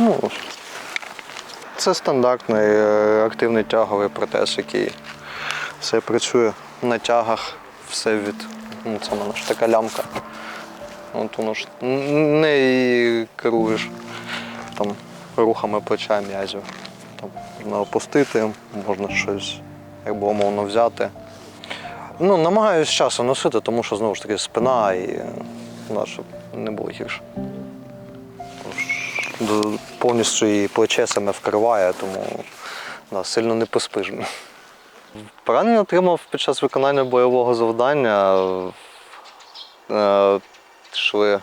Ну, це стандартний е, активний тяговий протез, який все працює на тягах, все від. Ну, це в мене ж така лямка. От воно ж не керуєш там, рухами плеча м'язів. Там, можна опустити, можна щось, як би умовно, взяти. Ну, намагаюся з часом носити, тому що знову ж таки спина і е, щоб не було гірше. Повністю і плече саме вкриває, тому да, сильно не поспиш. Поранення отримав під час виконання бойового завдання. Е, Йшли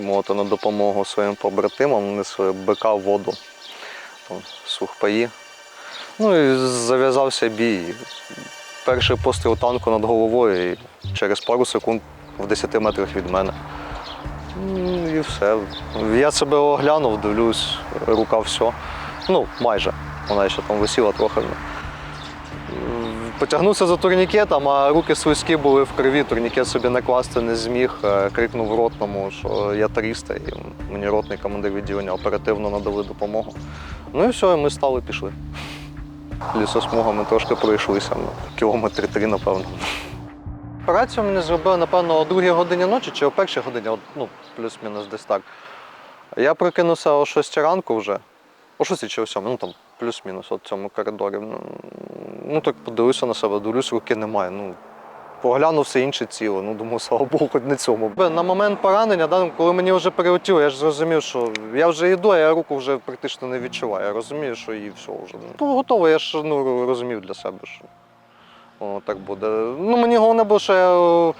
мовити, на допомогу своїм побратимам, несли бика в воду, сухпаї. Ну і зав'язався бій. Перший постріл танку над головою і через пару секунд в 10 метрах від мене. М, І все. Я себе оглянув, дивлюсь, рука все. Ну, майже. Вона ще там висіла трохи. Потягнувся за турнікетом, а руки слизькі були в крові, турнікет собі накласти не зміг. Е, Крикнув ротному, що я 300, і мені ротний командир відділення оперативно надали допомогу. Ну і все, ми стали пішли. Лісосмугами трошки пройшлися, ну, кілометри три, напевно. Операцію мені зробили, напевно, о другій годині ночі чи о першій годині, ну, плюс-мінус десь так. Я прокинувся о 6 ранку вже. О 6 чи о 7, ну там плюс-мінус в цьому коридорі. Ну, Ну так подивився на себе, дивлюсь, руки немає. Ну, поглянув все інше ціло. Ну, думаю, слава Богу, хоч не цьому. На момент поранення, да, коли мені вже перелетіло, я ж зрозумів, що я вже йду, а я руку вже практично не відчуваю. Я розумію, що і все вже. Ну, готово, я ж ну, розумів для себе, що воно так буде. Ну, мені головне було, що я, е,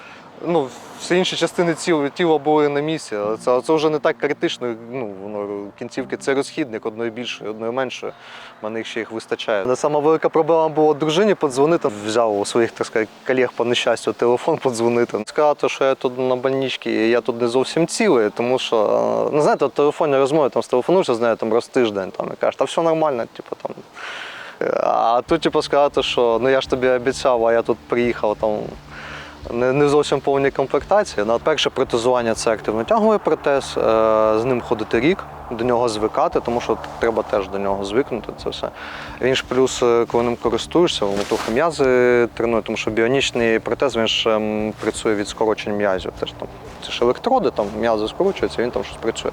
ну, всі інші частини тіла, тіла були на місці. але Це, це вже не так критично. Ну, воно кінцівки це розхідник одної більшої, одної меншої. У мене їх ще їх вистачає. Але сама велика проблема була дружині подзвонити. Взяв у своїх так сказати, колег по нещастю телефон подзвонити. Сказати, що я тут на больничці, і я тут не зовсім цілий, тому що, е, ну знаєте, телефонні розмови там з нею там раз тиждень там, і кажеш, та все нормально, типу там. А тут, типу, сказати, що ну я ж тобі обіцяв, а я тут приїхав там. Не, не зовсім повні комплектації. На перше протезування це активно-тяговий протез. е, З ним ходити рік, до нього звикати, тому що треба теж до нього звикнути. Це все. Він ж плюс, е, коли ним користуєшся, трохи м'язи тренує, тому що біонічний протез він ж ем, працює від скорочень м'язів. Теж там це ж електроди, там м'язи скорочуються, він там щось працює.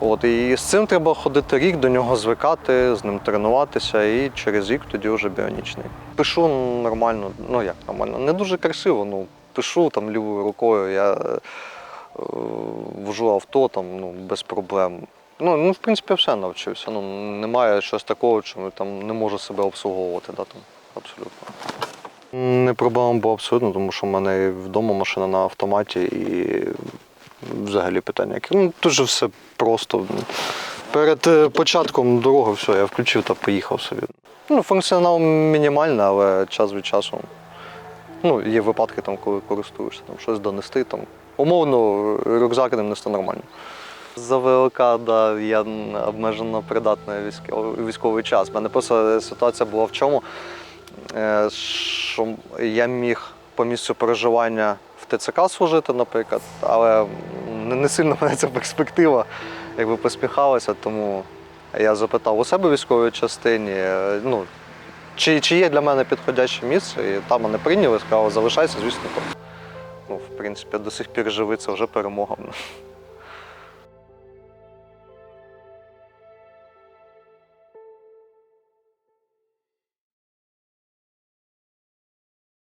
От, і з цим треба ходити рік, до нього звикати, з ним тренуватися, і через рік тоді вже біонічний. Пишу нормально, ну як нормально, не дуже красиво, ну пишу там лівою рукою, я е, вожу авто там, ну, без проблем. Ну, ну, в принципі, все навчився. Ну, немає щось такого, чому там не можу себе обслуговувати. Да, там, абсолютно. Не проблема була абсолютно, тому що в мене вдома машина на автоматі і взагалі питання. яке. Ну, дуже все просто. Перед е, початком дороги все, я включив та поїхав собі. Ну, функціонал мінімальний, але час від часу. Ну, є випадки, там, коли користуєшся, там, щось донести. Там. Умовно, рюкзак нести нормально. За ВЛК, да, я обмежено придатний військовий, військовий час. У мене просто ситуація була в чому, е, що я міг по місцю проживання в ТЦК служити, наприклад, але не, сильно мене ця перспектива якби посміхалася, тому я запитав у себе в військовій частині, е, ну, чи, чи є для мене підходяще місце, і там мене прийняли, сказали, залишайся, звісно. Ну, в принципі, до сих пір живий, це вже перемога.